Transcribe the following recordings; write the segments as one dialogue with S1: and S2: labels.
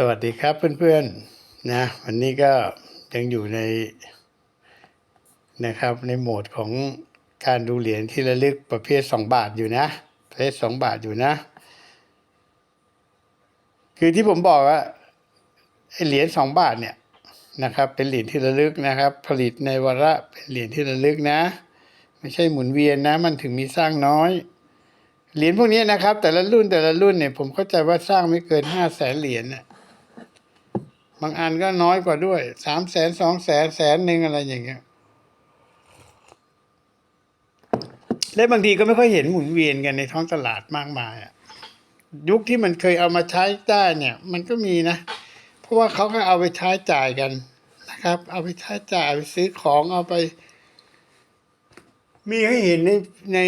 S1: สวัสดีครับเพื่อนๆนะวันนี้ก็ยังอยู่ในนะครับในโหมดของการดูเหรียญที่ระลึกประเภทสองบาทอยู่นะประเภทสองบาทอยู่นะ คือที่ผมบอกว่าไอเหรียญสองบาทเนี่ยนะครับเป็นเหรียญที่ระลึกนะครับ ผลิตในวาระเป็นเหรียญที่ระลึกนะ ไม่ใช่หมุนเวียนนะ มันถึงมีสร้างน้อยเหรียญพวกนี้นะครับ แต่ละรุ่นแต่ละรุ่นเนี่ยผมเข้าใจว่าสร้างไม่เกินห้าแสนเหรียญน่ะ บางอันก็น้อยกว่าด้วยสามแสนสองแสนแสนหนึ่งอะไรอย่างเงี้ยและบางทีก็ไม่ค่อยเห็นหมุนเวียนกันในท้องตลาดมากมายอะยุคที่มันเคยเอามาใช้ได้เนี่ย มันก็มีนะ เพราะว่าเขาก็เอาไปใช้จ่ายกันนะครับ เอาไปใช้จ่ายไปซื้อของเอาไป มีให้เห็นในใน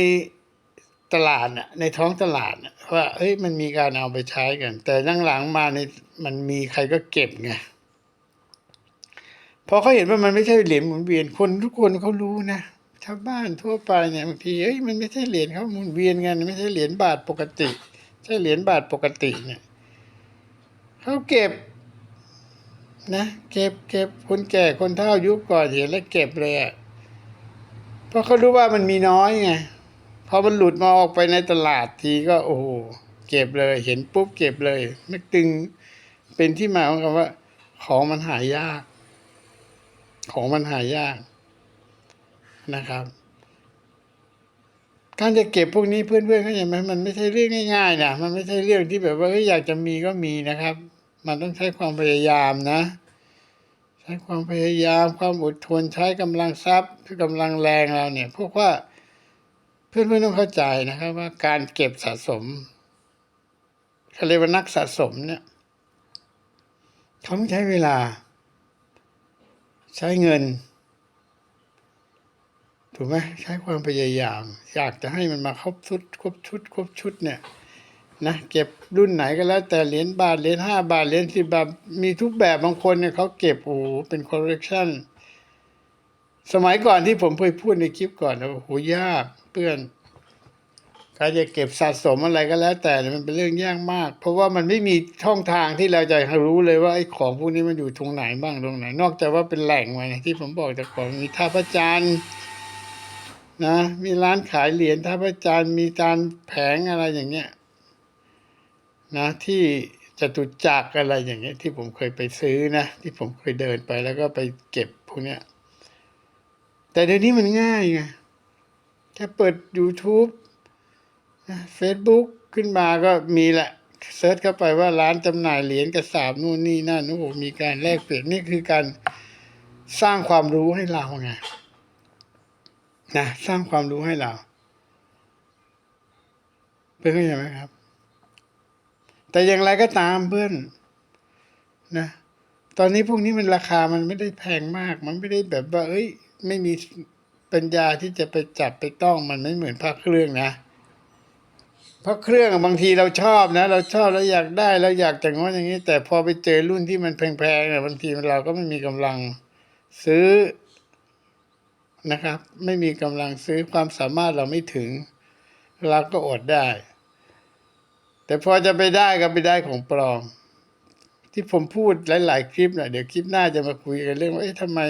S1: ตลาดน่ะในท้องตลาดน่ะว่าเฮ้ยมันมีการเอาไปใช้กัน แต่หลังๆมาในมันมีใครก็เก็บไงพอเขาเห็นว่ามันไม่ใช่เหรียญหมุนเวียนคนทุกคนเขารู้นะชาวบ้านทั่วไปเนี่ยบางทีเอ้ยมันไม่ใช่เหรียญเขาหมุนเวียนกันไม่ใช่เหรียญบาทปกติ ใช่เหรียญบาทปกติเนี่ยเขาเก็บนะเก็บเก็บคนแก่คนเฒ่ายุคก่อนเห็นแล้วเก็บเลยอะเพราะเขารู้ว่ามันมีน้อยไง พอมันหลุดมาออกไปในตลาดทีก็โอ้โหเก็บเลย เห็นปุ๊บเก็บเลยไม่ตึงเป็นที่มาของคำว่า ของมันหายาก ของมันหายากนะครับ การจะเก็บพวกนี้เพื่อนๆเข้าใจไหมมันไม่ใช่เรื่องง่ายๆนะมันไม่ใช่เรื่องที่แบบว่าอยากจะมีก็มีนะครับ มันต้องใช้ความพยายามนะ ใช้ความพยายามความอดทนใช้กำลังทรัพย์คือกำลังแรงเราเนี่ยพวกว่า เพื่อนๆต้องเข้าใจนะครับว่าการเก็บสะสมเขาเรียกว่านักสะสมเนี่ยเขาต้องใช้เวลา ใช้เงิน ถูกไหมใช้ความพยายาม อยากจะให้มันมาครบชุด ครบชุด ครบชุดเนี่ยนะเก็บรุ่นไหนก็แล้ว แต่เหรียญบาทเหรียญห้าบาทเหรียญสิบบาทมีทุกแบบบางคนเนี่ยเขาเก็บโอ้เป็นคอลเลกชัน สมัยก่อนที่ผมเคยพูดในคลิปก่อนนะโอ้โหยากเพื่อนใครจะเก็บสะสมอะไรก็แล้ว แต่มันเป็นเรื่องยากมาก เพราะว่ามันไม่มีช่องทางที่เราจะรู้เลยว่าไอ้ของพวกนี้มันอยู่ตรงไหนบ้างตรงไหน นอกจากว่าเป็นแหล่งมาเนี่ยที่ผมบอกแต่ก่อนมีท่าพระจันทร์นะมีร้านขายเหรียญท่าพระจันทร์มีการแผงอะไรอย่างเงี้ยนะที่จตุจักรอะไรอย่างเงี้ยที่ผมเคยไปซื้อนะ ที่ผมเคยเดินไปแล้วก็ไปเก็บพวกเนี้ย แต่เดี๋ยวนี้มันง่ายไงแค่เปิด YouTube Facebook ขึ้นมาก็มีแหละเซิร์ชเข้าไปว่าร้านจำหน่ายเหรียญกระสาบนู่นนี่นั่นโอ้โหมีการแลกเปลี่ยนนี่คือการสร้างความรู้ให้เราไงนะสร้างความรู้ให้เราเพื่อนเข้าใจไหมครับ แต่อย่างไรก็ตามเพื่อนนะ ตอนนี้พวกนี้มันราคามันไม่ได้แพงมาก มันไม่ได้แบบว่า เอ้ย ไม่มีปัญญาที่จะไปจับไปต้องมันไม่เหมือนพระเครื่องนะพระเครื่องบางทีเราชอบนะ เราชอบเราอยากได้เราอยากแต่งว่าอย่างนี้ แต่พอไปเจอรุ่นที่มันแพงๆเนี่ยบางทีเราก็ไม่มีกำลังซื้อนะครับ ไม่มีกำลังซื้อความสามารถเราไม่ถึง เราก็อดได้ แต่พอจะไปได้ก็ไปได้ของปลอม ที่ผมพูดหลาย ๆ คลิปนะเดี๋ยวคลิปหน้าจะมาคุยกันเรื่องว่าเอ๊ะทำไม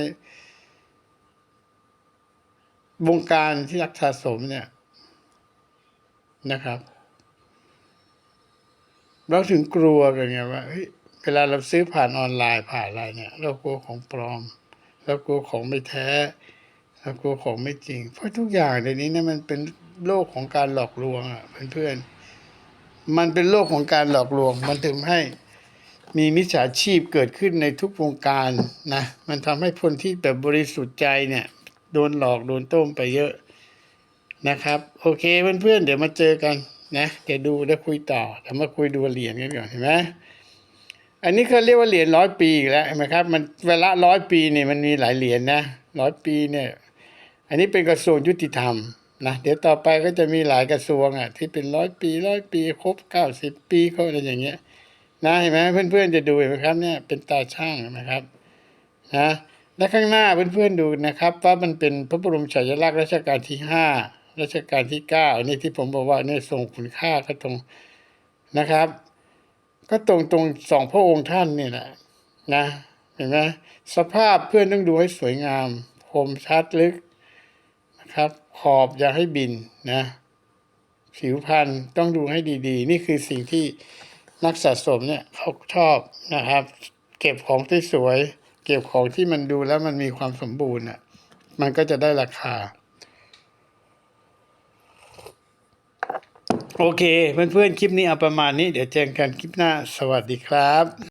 S1: วงการที่รักสะสมเนี่ยนะครับ เราถึงกลัวกันไงว่าเฮ้ยเวลาเราซื้อผ่านออนไลน์ผ่านอะไรเนี่ย เรากลัวของปลอมเรากลัวของไม่แท้เรากลัวของไม่จริง เพราะทุกอย่างในนี้เนี่ยมันเป็นโลกของการหลอกลวงอะเพื่อนๆมันเป็นโลกของการหลอกลวง มันถึงให้มีมิจฉาชีพเกิดขึ้นในทุกวงการนะ มันทำให้คนที่แบบบริสุทธิ์ใจเนี่ย โดนหลอกโดนต้มไปเยอะนะครับ โอเคเพื่อนๆเดี๋ยวมาเจอกันนะเดี๋ยวดูแล้วคุยต่อเดี๋ยวมาคุยดูเหรียญกันก่อนเห็นไหมอันนี้เขาเรียกว่าเหรียญร้อยปีอีกแล้วเห็นไหมครับ มันเวลาร้อยปีเนี่ยมันมีหลายเหรียญนะร้อยปีเนี่ย อันนี้เป็นกระทรวงยุติธรรมนะเดี๋ยวต่อไปก็จะมีหลายกระทรวงอะที่เป็นร้อยปีร้อยปีครบเก้าสิบปีเขาอะไรอย่างเงี้ยนะเห็นไหมเพื่อนๆจะดูเห็นไหมครับเนี่ยเป็นตาช่างเห็นไหมครับนะ และข้างหน้าเพื่อนๆดูนะครับ ว่ามันเป็นพระบรมฉายาลักษณ์รัชกาลที่ห้ารัชกาลที่เก้าอันนี้ที่ผมบอกว่าเนี่ยทรงคุณค่ากระตรงนะครับ ก็ตรงตรงสองพระองค์ท่านนี่แหละนะเห็นไหมสภาพเพื่อนต้องดูให้สวยงามคมชัดลึกนะครับ ขอบอย่าให้บินนะผิวพรรณต้องดูให้ดีๆ นี่คือสิ่งที่นักสะสมเนี่ยเขาชอบนะครับ เก็บของที่สวย เก็บของที่มันดูแล้วมันมีความสมบูรณ์อะ มันก็จะได้ราคา โอเค เพื่อนๆ คลิปนี้เอาประมาณนี้ เดี๋ยวเจอกันคลิปหน้า สวัสดีครับ